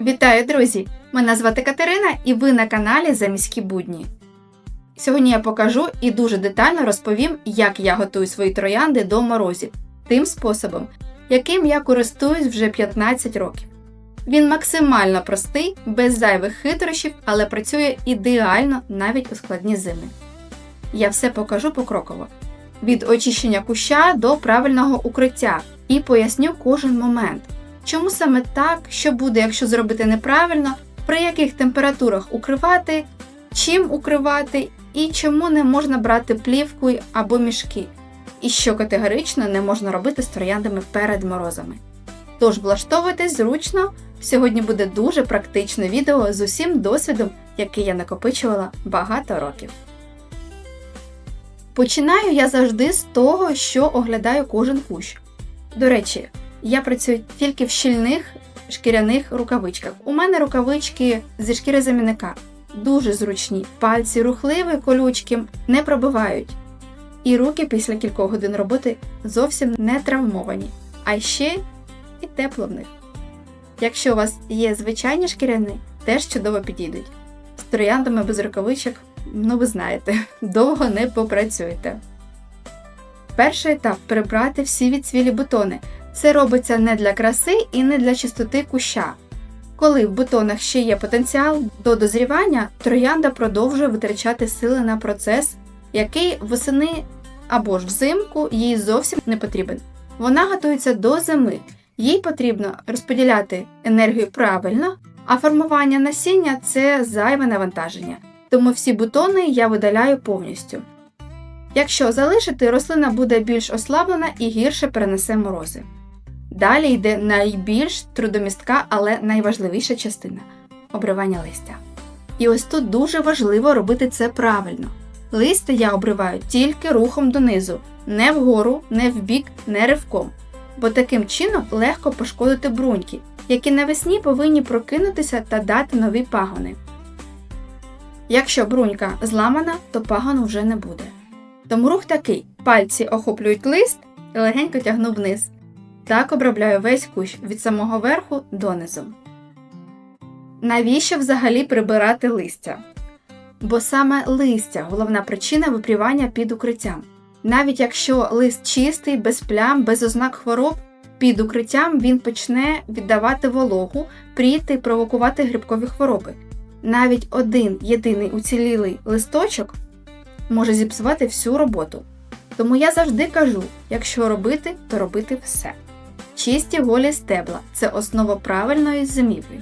Вітаю, друзі! Мене звати Катерина і ви на каналі Заміські будні. Сьогодні я покажу і дуже детально розповім, як я готую свої троянди до морозів, тим способом, яким я користуюсь вже 15 років. Він максимально простий, без зайвих хитрощів, але працює ідеально навіть у складні зими. Я все покажу покроково. Від очищення куща до правильного укриття і поясню кожен момент. Чому саме так, що буде, якщо зробити неправильно, при яких температурах укривати, чим укривати і чому не можна брати плівку або мішки, і що категорично не можна робити з трояндами перед морозами. Тож влаштовуйтесь зручно, сьогодні буде дуже практичне відео з усім досвідом, який я накопичувала багато років. Починаю я завжди з того, що оглядаю кожен кущ. До речі, я працюю тільки в щільних шкіряних рукавичках. У мене рукавички зі шкіри замінника. Дуже зручні, пальці рухливі, колючки, не пробивають. І руки після кількох годин роботи зовсім не травмовані, а ще і тепло в них. Якщо у вас є звичайні шкіряни, теж чудово підійдуть. З трояндами без рукавичок, ну ви знаєте, довго не попрацюєте. Перший етап прибрати всі відсвілі бутони. Це робиться не для краси і не для чистоти куща. Коли в бутонах ще є потенціал до дозрівання, троянда продовжує витрачати сили на процес, який восени або ж взимку їй зовсім не потрібен. Вона готується до зими, їй потрібно розподіляти енергію правильно, а формування насіння це зайве навантаження. Тому всі бутони я видаляю повністю. Якщо залишити, рослина буде більш ослаблена і гірше перенесе морози. Далі йде найбільш трудомістка, але найважливіша частина обривання листя. І ось тут дуже важливо робити це правильно. Листя я обриваю тільки рухом донизу, не вгору, не вбік, не ривком, бо таким чином легко пошкодити бруньки, які навесні повинні прокинутися та дати нові пагони. Якщо брунька зламана, то пагону вже не буде. Тому рух такий: пальці охоплюють лист і легенько тягну вниз. Так обробляю весь кущ від самого верху донизу. Навіщо взагалі прибирати листя? Бо саме листя головна причина випрівання під укриттям. Навіть якщо лист чистий, без плям, без ознак хвороб, під укриттям він почне віддавати вологу, пріти провокувати грибкові хвороби. Навіть один єдиний уцілілий листочок може зіпсувати всю роботу. Тому я завжди кажу: якщо робити, то робити все. Чисті голі стебла це основа правильної зимівлі.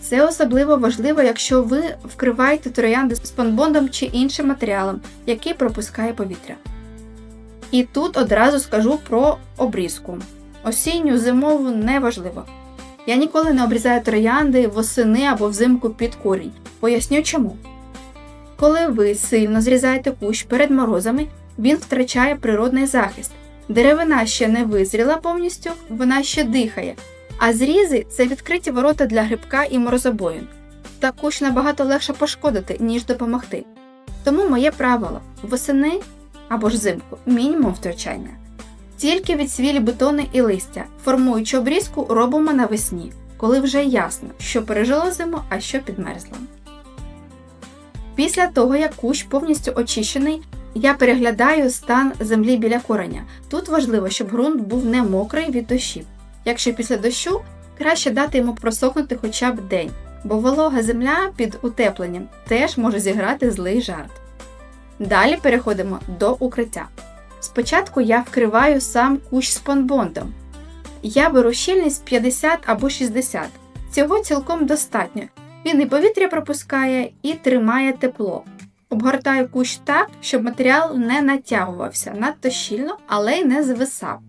Це особливо важливо, якщо ви вкриваєте троянди спанбондом чи іншим матеріалом, який пропускає повітря. І тут одразу скажу про обрізку. Осінню, зимову неважливо. Я ніколи не обрізаю троянди восени або взимку під корінь. Поясню чому. Коли ви сильно зрізаєте кущ перед морозами, він втрачає природний захист. Деревина ще не визріла повністю, вона ще дихає, а зрізи це відкриті ворота для грибка і морозобоїн. Та кущ набагато легше пошкодити, ніж допомогти. Тому моє правило восени або ж взимку мінімум втрачання. Тільки відсвілі бутони і листя, формуючи обрізку, робимо навесні, коли вже ясно, що пережило зиму, а що підмерзло. Після того, як кущ повністю очищений, я переглядаю стан землі біля кореня. Тут важливо, щоб ґрунт був не мокрий від дощів. Якщо після дощу, краще дати йому просохнути хоча б день, бо волога земля під утепленням теж може зіграти злий жарт. Далі переходимо до укриття. Спочатку я вкриваю сам кущ спонбондом. Я беру щільність 50 або 60. Цього цілком достатньо. Він і повітря пропускає, і тримає тепло. Обгортаю кущ так, щоб матеріал не натягувався надто щільно, але й не звисав.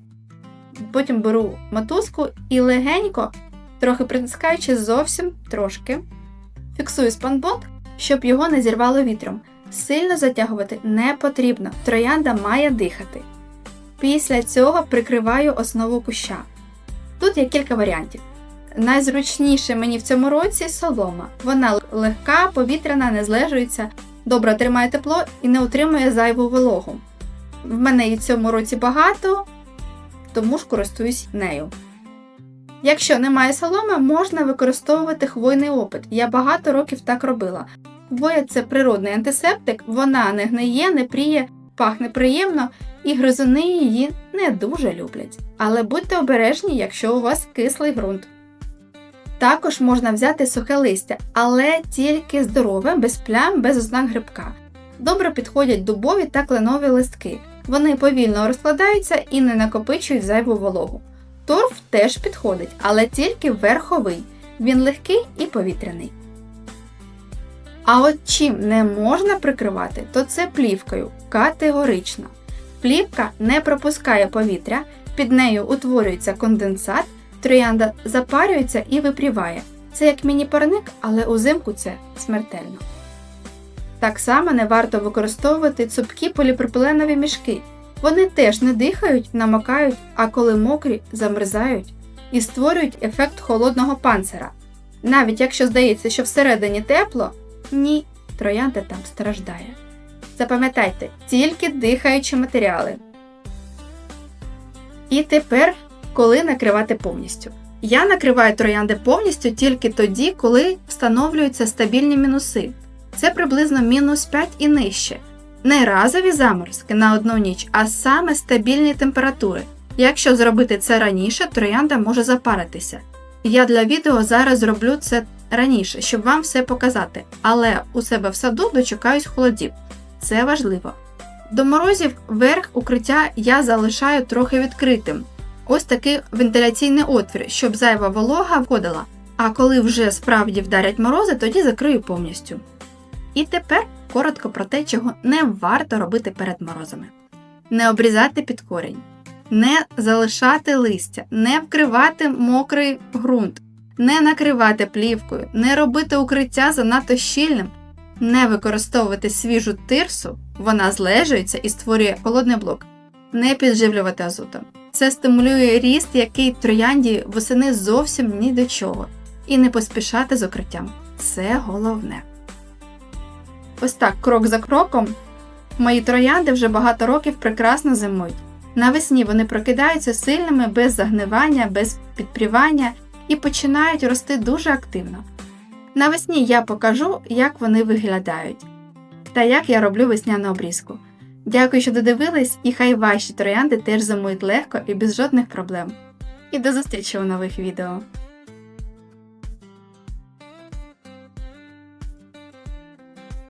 Потім беру мотузку і легенько, трохи притискаючи зовсім трошки, фіксую спанбонд, щоб його не зірвало вітром. Сильно затягувати не потрібно, троянда має дихати. Після цього прикриваю основу куща. Тут є кілька варіантів. Найзручніше мені в цьому році солома. Вона легка, повітряна, не злежується, добре тримає тепло і не утримує зайву вологу. В мене і в цьому році багато, тому ж користуюсь нею. Якщо немає соломи, можна використовувати хвойний опит. Я багато років так робила. Хвоя це природний антисептик, вона не гниє, не пріє, пахне приємно, і гризуни її не дуже люблять. Але будьте обережні, якщо у вас кислий ґрунт. Також можна взяти сухе листя, але тільки здорове, без плям, без ознак грибка. Добре підходять дубові та кленові листки. Вони повільно розкладаються і не накопичують зайву вологу. Торф теж підходить, але тільки верховий. Він легкий і повітряний. А от чим не можна прикривати, то це плівкою категорично. Плівка не пропускає повітря, під нею утворюється конденсат, троянда запарюється і випріває. Це як міні-парник, але узимку це смертельно. Так само не варто використовувати цупкі поліпропиленові мішки. Вони теж не дихають, намокають, а коли мокрі, замерзають і створюють ефект холодного панцира. Навіть якщо здається, що всередині тепло, ні, троянда там страждає. Запам'ятайте, тільки дихаючі матеріали. І тепер, коли накривати повністю. Я накриваю троянди повністю тільки тоді, коли встановлюються стабільні мінуси. Це приблизно мінус 5 і нижче. Не разові заморозки на одну ніч, а саме стабільні температури. Якщо зробити це раніше, троянда може запаритися. Я для відео зараз зроблю це раніше, щоб вам все показати, але у себе в саду дочекаюсь холодів. Це важливо. До морозів верх укриття я залишаю трохи відкритим. Ось такий вентиляційний отвір, щоб зайва волога входила. А коли вже справді вдарять морози, тоді закрию повністю. І тепер коротко про те, чого не варто робити перед морозами: не обрізати під корінь, не залишати листя, не вкривати мокрий ґрунт, не накривати плівкою, не робити укриття занадто щільним, не використовувати свіжу тирсу, вона злежується і створює холодний блок, не підживлювати азотом. Це стимулює ріст, який троянді восени зовсім ні до чого, і не поспішати з укриттям. Це головне. Ось так, крок за кроком, мої троянди вже багато років прекрасно зимують. Навесні вони прокидаються сильними без загнивання, без підпрівання і починають рости дуже активно. Навесні я покажу, як вони виглядають та як я роблю весняну обрізку. Дякую, що додивились, і хай ваші троянди теж зимують легко і без жодних проблем. І до зустрічі у нових відео!